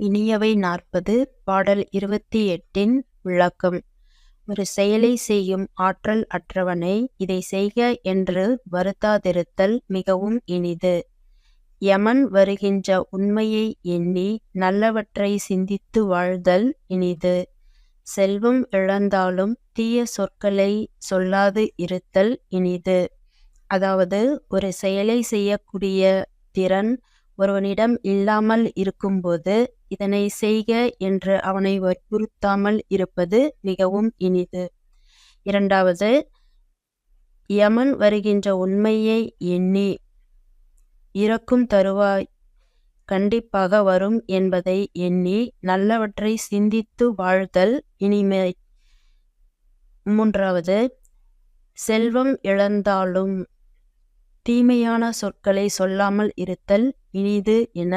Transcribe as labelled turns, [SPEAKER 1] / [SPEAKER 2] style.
[SPEAKER 1] இனியவை நாற்பது பாடல் இருபத்தி எட்டின் விளக்கம். ஒரு செயலை செய்யும் ஆற்றல் அற்றவனை இதை செய்க என்று வருத்தாதிருத்தல் மிகவும் இனிது. யமன் வருகின்ற உண்மையை எண்ணி நல்லவற்றை சிந்தித்து வாழ்தல் இனிது. செல்வம் இழந்தாலும் தீய சொற்களை சொல்லாது இருத்தல் இனிது. அதாவது ஒரு செயலை செய்யக்கூடிய திறன் ஒருவனிடம் இல்லாமல் இருக்கும்போது இதனை செய்க என்று அவனை வற்புறுத்தாமல் இருப்பது மிகவும் இனிது. இரண்டாவது யமன் வருகின்ற உண்மையை எண்ணி இறக்கும் தருவாய் கண்டிப்பாக வரும் என்பதை எண்ணி நல்லவற்றை சிந்தித்து வாழ்தல் இனிமை. மூன்றாவது செல்வம் இழந்தாலும் தீமையான சொற்களை சொல்லாமல் இருத்தல் இனிது என